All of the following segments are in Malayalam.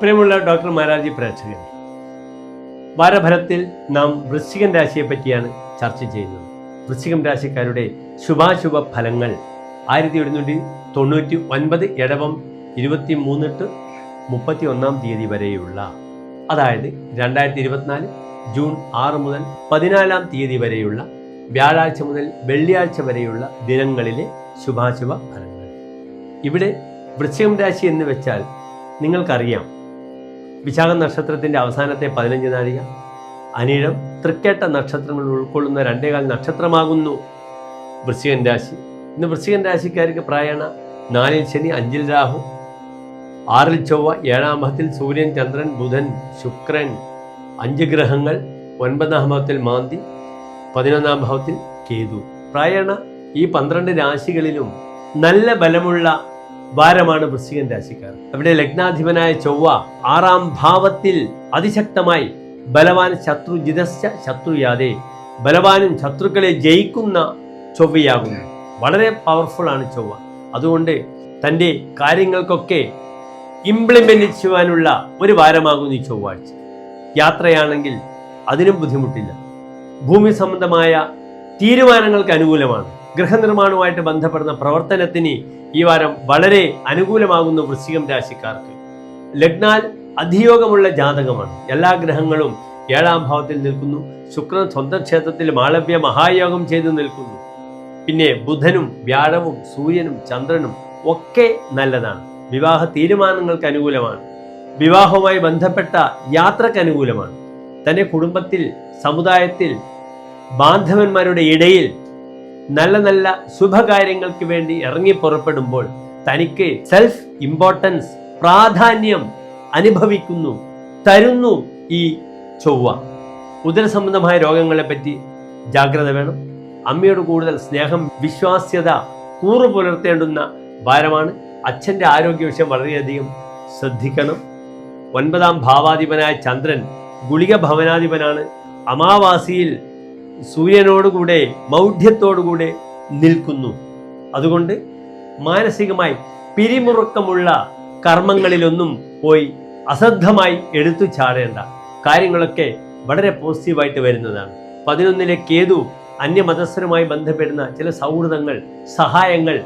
പ്രിയമുള്ള ഡോക്ടർ മാരാജി പ്രേക്ഷകൻ വാരഭരത്തിൽ നാം വൃശ്ചികൻ രാശിയെ പറ്റിയാണ് ചർച്ച ചെയ്യുന്നത്. വൃശ്ചികം രാശിക്കാരുടെ ശുഭാശുഭ ഫലങ്ങൾ ആയിരത്തി ഒരുന്നൂറ്റി തൊണ്ണൂറ്റി ഒൻപത് ഇടവം ഇരുപത്തി മൂന്ന് ടു മുപ്പത്തി ഒന്നാം തീയതി വരെയുള്ള അതായത് രണ്ടായിരത്തി ഇരുപത്തിനാല് ജൂൺ ആറ് മുതൽ പതിനാലാം തീയതി വരെയുള്ള വ്യാഴാഴ്ച മുതൽ വെള്ളിയാഴ്ച വരെയുള്ള ദിനങ്ങളിലെ ശുഭാശുഭ ഫലങ്ങൾ. ഇവിടെ വൃശ്ചികം രാശി എന്ന് വെച്ചാൽ നിങ്ങൾക്കറിയാം വിശാഖ നക്ഷത്രത്തിന്റെ അവസാനത്തെ പതിനഞ്ച് നാഴിക. അനിഴം തൃക്കേട്ട നക്ഷത്രങ്ങൾ ഉൾക്കൊള്ളുന്ന രണ്ടേകാൽ നക്ഷത്രമാകുന്നു. വൃശ്ചികൻ രാശി. ഇന്ന് വൃശ്ചികൻ രാശിക്കാർക്ക് പ്രായണ നാലിൽ ശനി അഞ്ചിൽ രാഹു ആറിൽ ചൊവ്വ ഏഴാം ഭാവത്തിൽ സൂര്യൻ ചന്ദ്രൻ ബുധൻ ശുക്രൻ. അഞ്ച് ഗ്രഹങ്ങൾ ഒൻപതാം ഭാവത്തിൽ മാന്തി പതിനൊന്നാം ഭാവത്തിൽ കേതു. പ്രായണ ഈ പന്ത്രണ്ട് രാശികളിലും നല്ല ബലമുള്ള വാരമാണ് വൃശ്ചികൻ രാശിക്കാർ. അവിടെ ലഗ്നാധിപനായ ചൊവ്വ ആറാം ഭാവത്തിൽ അതിശക്തമായി ബലവാൻ ശത്രു ജിതശ്ച ശത്രുയാതെ ബലവാനും ശത്രുക്കളെ ജയിക്കുന്ന ചൊവ്വയാകുന്നു. വളരെ പവർഫുൾ ആണ് ചൊവ്വ. അതുകൊണ്ട് തന്റെ കാര്യങ്ങൾക്കൊക്കെ ഇംപ്ലിമെന്റ് ചെയ്യുവാനുള്ള ഒരു വാരമാകുന്നു ഈ ചൊവ്വാഴ്ച. യാത്രയാണെങ്കിൽ അതിനും ബുദ്ധിമുട്ടില്ല. ഭൂമി സംബന്ധമായ തീരുമാനങ്ങൾക്ക് അനുകൂലമാണ്. ഗൃഹനിർമ്മാണവുമായിട്ട് ബന്ധപ്പെടുന്ന പ്രവർത്തനത്തിന് ഈ വാരം വളരെ അനുകൂലമാകുന്ന വൃശ്ചികം രാശിക്കാർക്ക്. ലഗ്നാൽ അധിയോഗമുള്ള ജാതകമാണ്. എല്ലാ ഗ്രഹങ്ങളും ഏഴാം ഭാവത്തിൽ നിൽക്കുന്നു. ശുക്രൻ സ്വന്തം ക്ഷേത്രത്തിൽ മാളവ്യ മഹായോഗം ചെയ്തു നിൽക്കുന്നു. പിന്നെ ബുധനും വ്യാഴവും സൂര്യനും ചന്ദ്രനും ഒക്കെ നല്ലതാണ്. വിവാഹ തീരുമാനങ്ങൾക്ക് അനുകൂലമാണ്. വിവാഹവുമായി ബന്ധപ്പെട്ട യാത്രയ്ക്ക് അനുകൂലമാണ്. തന്നെ കുടുംബത്തിൽ സമുദായത്തിൽ ബാന്ധവന്മാരുടെ ഇടയിൽ നല്ല നല്ല ശുഭകാര്യങ്ങൾക്ക് വേണ്ടി ഇറങ്ങി പുറപ്പെടുമ്പോൾ തനിക്ക് സെൽഫ് ഇമ്പോർട്ടൻസ് പ്രാധാന്യം അനുഭവിക്കുന്നു തരുന്നു ഈ ചൊവ്വ. ഉദരസംബന്ധമായ രോഗങ്ങളെ പറ്റി ജാഗ്രത വേണം. അമ്മയോട് കൂടുതൽ സ്നേഹം വിശ്വാസ്യത കൂറു പുലർത്തേണ്ടുന്ന ഭാരമാണ്. അച്ഛന്റെ ആരോഗ്യ വിഷയം വളരെയധികം ശ്രദ്ധിക്കണം. ഒൻപതാം ഭാവാധിപനായ ചന്ദ്രൻ ഗുളിക ഭവനാധിപനാണ്. അമാവാസിയിൽ സൂര്യനോടുകൂടെ മൗഢ്യത്തോടുകൂടെ നിൽക്കുന്നു. അതുകൊണ്ട് മാനസികമായി പിരിമുറുക്കമുള്ള കർമ്മങ്ങളിലൊന്നും പോയി അശ്രദ്ധമായി എടുത്തു ചാടേണ്ട കാര്യങ്ങളൊക്കെ വളരെ പോസിറ്റീവായിട്ട് വരുന്നതാണ്. പതിനൊന്നിലെ കേതു അന്യമതസ്ഥരുമായി ബന്ധപ്പെടുന്ന ചില സൗഹൃദങ്ങൾ സഹായങ്ങൾ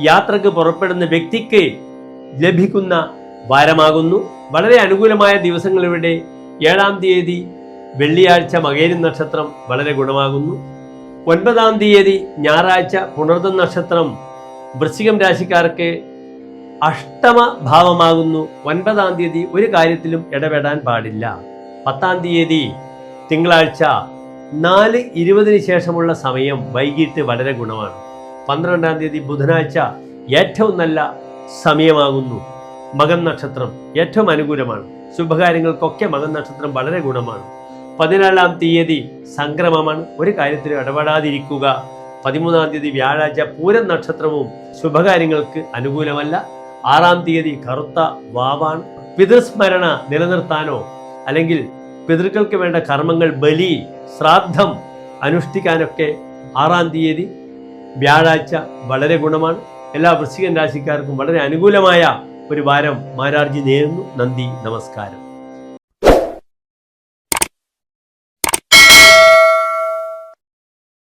യാത്രയ്ക്ക് പുറപ്പെടുന്ന വ്യക്തിക്ക് ലഭിക്കുന്ന വാരമാകുന്നു വളരെ അനുകൂലമായ ദിവസങ്ങളിവിടെ ഏഴാം തീയതി വെള്ളിയാഴ്ച മകേരി നക്ഷത്രം വളരെ ഗുണമാകുന്നു. ഒൻപതാം തീയതി ഞായറാഴ്ച പുണർദ നക്ഷത്രം വൃശ്ചികം രാശിക്കാർക്ക് അഷ്ടമ ഭാവമാകുന്നു. ഒൻപതാം തീയതി ഒരു കാര്യത്തിലും ഇടപെടാൻ പാടില്ല. പത്താം തീയതി തിങ്കളാഴ്ച നാല് ഇരുപതിന് ശേഷമുള്ള സമയം വൈകിട്ട് വളരെ ഗുണമാണ്. പന്ത്രണ്ടാം തീയതി ബുധനാഴ്ച ഏറ്റവും നല്ല സമയമാകുന്നു. മകൻ നക്ഷത്രം ഏറ്റവും അനുകൂലമാണ്. ശുഭകാര്യങ്ങൾക്കൊക്കെ മകൻ നക്ഷത്രം വളരെ ഗുണമാണ്. പതിനാലാം തീയതി സംക്രമമാണ്. ഒരു കാര്യത്തിലും ഇടപെടാതിരിക്കുക. പതിമൂന്നാം തീയതി വ്യാഴാഴ്ച പൂരം നക്ഷത്രവും ശുഭകാര്യങ്ങൾക്ക് അനുകൂലമല്ല. ആറാം തീയതി കറുത്ത വാവാണ്. പിതൃസ്മരണ നിലനിർത്താനോ അല്ലെങ്കിൽ പിതൃക്കൾക്ക് വേണ്ട കർമ്മങ്ങൾ ബലി ശ്രാദ്ധം അനുഷ്ഠിക്കാനൊക്കെ ആറാം തീയതി വ്യാഴാഴ്ച വളരെ ഗുണമാണ്. എല്ലാ വൃശ്ചികൻ രാശിക്കാർക്കും വളരെ അനുകൂലമായ ഒരു വാരം മാരാർജി നേരുന്നു. നന്ദി നമസ്കാരം.